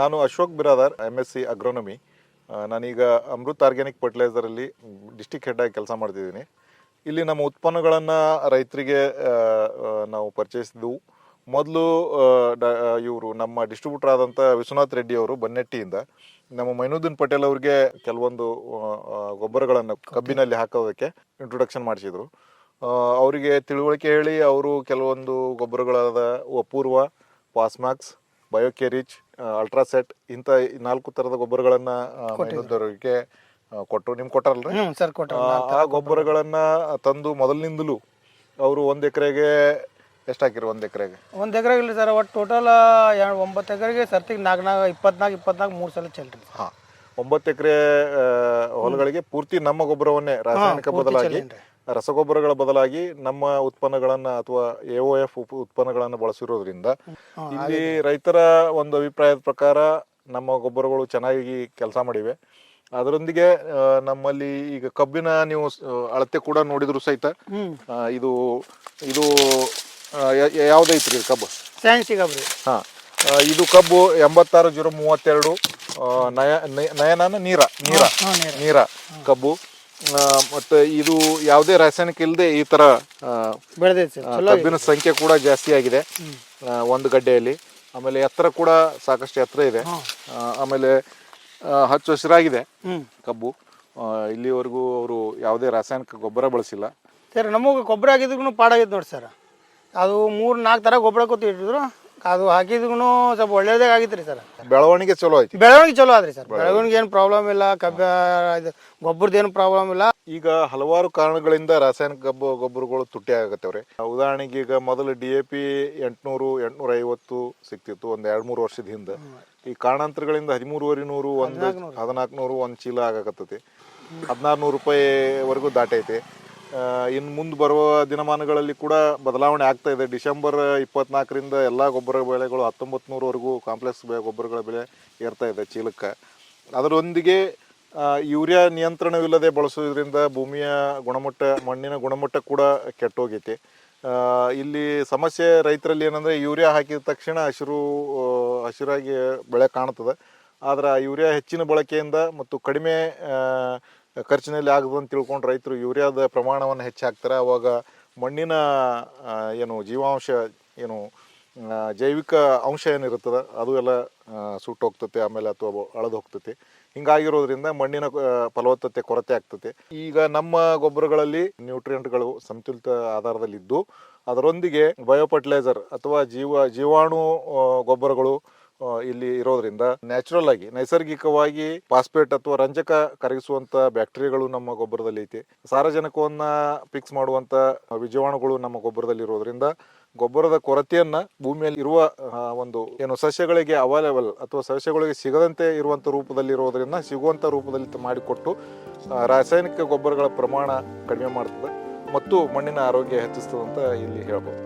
ನಾನು Ashok Biradar M S C agronomy ನಾನೀಗ Amrit organic ಫರ್ಟಿಲೈಸರಲ್ಲಿ ಡಿಸ್ಟಿಕ್ ಹೆಡ್ ಆಗಿ ಕೆಲಸ ಮಾಡ್ತಿದ್ದೀನಿ. ಇಲ್ಲಿ ನಮ್ಮ ಉತ್ಪನ್ನಗಳನ್ನು ರೈತರಿಗೆ ನಾವು ಪರಿಚಯಿಸಿದ್ದೆವು ಮೊದಲು ಇವರು ನಮ್ಮ ಡಿಸ್ಟ್ರಿಬ್ಯೂಟರ್ ಆದಂಥ ವಿಶ್ವನಾಥ್ ರೆಡ್ಡಿ ಅವರು ಬನ್ನೆಟ್ಟಿಯಿಂದ ನಮ್ಮ ಮೈನುದ್ದೀನ್ ಪಟೇಲ್ ಅವ್ರಿಗೆ ಕೆಲವೊಂದು ಗೊಬ್ಬರಗಳನ್ನು ಕಬ್ಬಿನಲ್ಲಿ ಹಾಕೋದಕ್ಕೆ ಇಂಟ್ರೊಡಕ್ಷನ್ ಮಾಡಿಸಿದ್ರು. ಅವರಿಗೆ ತಿಳುವಳಿಕೆ ಹೇಳಿ ಅವರು ಕೆಲವೊಂದು ಗೊಬ್ಬರಗಳಾದ ಅಪೂರ್ವ ಪಾಸ್ಮ್ಯಾಕ್ಸ್ ಬಯೋಕೆರಿಚ್ ಅಲ್ಟ್ರಾಸೆಟ್ ಇಂಥ ನಾಲ್ಕು ಥರದ ಗೊಬ್ಬರಗಳನ್ನು ಮೈನುದ್ದವರಿಗೆ ಕೊಟ್ಟರು ನಿಮ್ಗೆ ಕೊಟ್ಟಾರಲ್ರಿ? ಹ್ಞೂ ಸರ್ ಕೊಟ್ಟ ಆ, ಗೊಬ್ಬರಗಳನ್ನು ತಂದು ಮೊದಲಿನಿಂದಲೂ ಅವರು ಒಂದು ಎಕರೆಗೆ ಎಷ್ಟು ಹಾಕಿರು ಒಂದು ಎಕರೆಗೆ? ಒಂದು ಎಕರೆಗೆ ಇಲ್ಲ ಸರ್ ಒಟ್ಟು ಟೋಟಲ್ ಒಂಬತ್ತು ಎಕರೆಗೆ ಸರ್ತಿಗೆ ನಾಲ್ಕು ನಾಲ್ಕು ಇಪ್ಪತ್ನಾಲ್ಕು ಇಪ್ಪತ್ನಾಲ್ಕು ಮೂರು ಸಲ ಚೆಲ್ರಿ. ಹಾಂ. ಒಂಬತ್ತು ಎಕರೆ ಹೊಲಗಳಿಗೆ ಪೂರ್ತಿ ನಮ್ಮ ಗೊಬ್ಬರವನ್ನೇ ರಾಸಾಯನಿಕ ಬದಲಾಗಿ. ರಸಗೊಬ್ಬರಗಳ ಬದಲಾಗಿ ನಮ್ಮ ಉತ್ಪನ್ನಗಳನ್ನ ಅಥವಾ ಎ ಒ ಎಫ್ ಉತ್ಪನ್ನಗಳನ್ನು ಬಳಸಿರೋದ್ರಿಂದ ಇಲ್ಲಿ ರೈತರ ಒಂದು ಅಭಿಪ್ರಾಯದ ಪ್ರಕಾರ ನಮ್ಮ ಗೊಬ್ಬರಗಳು ಚೆನ್ನಾಗಿ ಕೆಲಸ ಮಾಡಿವೆ. ಅದರೊಂದಿಗೆ ನಮ್ಮಲ್ಲಿ ಈಗ ಕಬ್ಬಿನ ನೀವು ಅಳತೆ ಕೂಡ ನೋಡಿದ್ರು ಸಹಿತ ಇದು ಇದು ಯಾವ್ದೈತ್ರಿ ಕಬ್ಬು? ಸೈನ್ಸಿ ಕಬ್ಬು ಹಾ ಇದು ಕಬ್ಬು ಎಂಬತ್ತಾರು ಜೀರೋ ಮೂವತ್ತೆರಡು ನಯ ನಯನ ನಯನಾನ ನೀರ ನೀರ ನೀರ. ಕಬ್ಬು. ಮತ್ತೆ ಇದು ಯಾವುದೇ ರಾಸಾಯನಿಕ ಇಲ್ಲದೆ ಈ ತರ ಬೆಳೆದೈತೆ ಸರ್. ಚಲೋ ಕಬ್ಬಿನ ಸಂಖ್ಯೆ ಕೂಡ ಜಾಸ್ತಿ ಆಗಿದೆ. ಒಂದು ಗಡ್ಡೆಯಲ್ಲಿ. ಆಮೇಲೆ ಎತ್ತರ ಕೂಡ ಸಾಕಷ್ಟು ಎತ್ತರ ಇದೆ. ಆ, ಆಮೇಲೆ ಆ, ಹಚ್ಚು ಹಸಿರಾಗಿದೆ ಕಬ್ಬು. ಆ, ಇಲ್ಲಿವರೆಗೂ ಅವರು ಯಾವುದೇ ರಾಸಾಯನಿಕ ಗೊಬ್ಬರ ಬಳಸಿಲ್ಲ. ಸರ್ ನಮಗೆ ಗೊಬ್ಬರ ಆಗಿದ್ರು ಪಾಡಾಗಿದೆ ನೋಡಿ ಸರ್. ಅದು ಮೂರು ನಾಲ್ಕು ಥರ ಗೊಬ್ಬರ ಕೂತು ಇಟ್ಟಿದ್ರು ಅದು ಹಾಕಿದ್ರು ಸ್ವಲ್ಪ ಒಳ್ಳೇದೇ ಆಗಿತ್ತು ರೀ ಸರ್. ಬೆಳವಣಿಗೆ ಚಲೋ ಐತಿ. ಬೆಳವಣಿಗೆ ಚಲೋ ಆದ್ರಿ ಸರ್. ಬೆಳವಣಿಗೆ. ಏನು ಪ್ರಾಬ್ಲಮ್ ಇಲ್ಲ ಕಬ್ಬ ಇದು ಗೊಬ್ಬರದ್ದು ಏನು ಪ್ರಾಬ್ಲಮ್ ಇಲ್ಲ. ಈಗ ಹಲವಾರು ಕಾರಣಗಳಿಂದ ರಾಸಾಯನಿಕ ಗೊಬ್ಬ ಗೊಬ್ಬರಗಳು ತುಟ್ಟಿ ಆಗತ್ತವ್ರಿ. ಉದಾಹರಣೆಗೆ ಈಗ ಮೊದಲು ಡಿ ಎ ಪಿ ಎಂಟ್ನೂರು ಎಂಟ್ನೂರ ಐವತ್ತು ಸಿಕ್ತಿತ್ತು ಒಂದ್ ಎರಡ್ ಮೂರು ವರ್ಷದ ಹಿಂದೆ. ಈ ಕಾರಣಾಂತರಗಳಿಂದ ಹದಿಮೂರುವರೆ ನೂರು ಒಂದು ಹದಿನಾಲ್ಕು ನೂರು ಒಂದು ಚೀಲ ಆಗಕತ್ತೈತಿ. ಹದಿನಾರು ನೂರು ರೂಪಾಯಿವರೆಗೂ ದಾಟೈತಿ. ಇನ್ನು ಮುಂದೆ ಬರುವ ದಿನಮಾನಗಳಲ್ಲಿ ಕೂಡ ಬದಲಾವಣೆ ಆಗ್ತಾ ಇದೆ. ಡಿಸೆಂಬರ್ ಇಪ್ಪತ್ನಾಲ್ಕರಿಂದ ಎಲ್ಲ ಗೊಬ್ಬರ ಬೆಳೆಗಳು ಹತ್ತೊಂಬತ್ತು ನೂರವರೆಗೂ ಕಾಂಪ್ಲೆಕ್ಸ್ ಗೊಬ್ಬರಗಳ ಬೆಲೆ ಏರ್ತಾ ಇದೆ ಚೀಲಕ್ಕೆ. ಅದರೊಂದಿಗೆ ಯೂರಿಯಾ ನಿಯಂತ್ರಣವಿಲ್ಲದೆ ಬಳಸೋದ್ರಿಂದ ಭೂಮಿಯ ಗುಣಮಟ್ಟ, ಮಣ್ಣಿನ ಗುಣಮಟ್ಟ ಕೂಡ ಕೆಟ್ಟೋಗೈತಿ. ಇಲ್ಲಿ ಸಮಸ್ಯೆ ರೈತರಲ್ಲಿ ಏನಂದರೆ ಯೂರಿಯಾ ಹಾಕಿದ ತಕ್ಷಣ ಹಸಿರು ಹಸಿರಾಗಿ ಬೆಳೆ ಕಾಣ್ತದೆ. ಆದರೆ ಆ ಯೂರಿಯಾ ಹೆಚ್ಚಿನ ಬಳಕೆಯಿಂದ ಮತ್ತು ಕಡಿಮೆ ಖರ್ಚಿನಲ್ಲಿ ಆಗದು ಅಂತ ತಿಳ್ಕೊಂಡು ರೈತರು ಯೂರಿಯಾದ ಪ್ರಮಾಣವನ್ನು ಹೆಚ್ಚಾಗ್ತಾರೆ ಅವಾಗ ಮಣ್ಣಿನ ಏನು ಜೀವಾಂಶ, ಏನು ಜೈವಿಕ ಅಂಶ ಏನಿರುತ್ತದೆ, ಅದು ಎಲ್ಲ ಸುಟ್ಟು ಹೋಗ್ತತೆ, ಆಮೇಲೆ ಅಥವಾ ಅಳದು ಹೋಗ್ತತೆ. ಹಿಂಗಾಗಿರೋದ್ರಿಂದ ಮಣ್ಣಿನ ಫಲವತ್ತತೆ ಕೊರತೆ ಆಗ್ತತೆ. ಈಗ ನಮ್ಮ ಗೊಬ್ಬರಗಳಲ್ಲಿ ನ್ಯೂಟ್ರಿಯೆಂಟ್ಗಳು ಸಮತುಲಿತ ಆಧಾರದಲ್ಲಿದ್ದು, ಅದರೊಂದಿಗೆ ಬಯೋಫರ್ಟಿಲೈಸರ್ ಅಥವಾ ಜೀವ, ಜೀವಾಣು ಗೊಬ್ಬರಗಳು ಇಲ್ಲಿ ಇರೋದ್ರಿಂದ ನ್ಯಾಚುರಲ್ ಆಗಿ, ನೈಸರ್ಗಿಕವಾಗಿ ಫಾಸ್ಫೇಟ್ ಅಥವಾ ರಂಜಕ ಕರಗಿಸುವಂತ ಬ್ಯಾಕ್ಟೀರಿಯಾಗಳು ನಮ್ಮ ಗೊಬ್ಬರದಲ್ಲಿ ಐತಿ. ಸಾರಜನಕವನ್ನ ಫಿಕ್ಸ್ ಮಾಡುವಂತ ವಿಜವಾಣುಗಳು ನಮ್ಮ ಗೊಬ್ಬರದಲ್ಲಿ ಇರೋದ್ರಿಂದ ಗೊಬ್ಬರದ ಕೊರತೆಯನ್ನ ಭೂಮಿಯಲ್ಲಿ ಇರುವ ಒಂದು ಏನು ಸಸ್ಯಗಳಿಗೆ ಅವೈಲೇಬಲ್ ಅಥವಾ ಸಸ್ಯಗಳಿಗೆ ಸಿಗದಂತೆ ಇರುವಂತ ರೂಪದಲ್ಲಿ ಇರೋದ್ರಿಂದ ಸಿಗುವಂತ ರೂಪದಲ್ಲಿ ಮಾಡಿಕೊಟ್ಟು ರಾಸಾಯನಿಕ ಗೊಬ್ಬರಗಳ ಪ್ರಮಾಣ ಕಡಿಮೆ ಮಾಡ್ತದೆ ಮತ್ತು ಮಣ್ಣಿನ ಆರೋಗ್ಯ ಹೆಚ್ಚಿಸ್ತದೆ ಅಂತ ಇಲ್ಲಿ ಹೇಳ್ಬೋದು.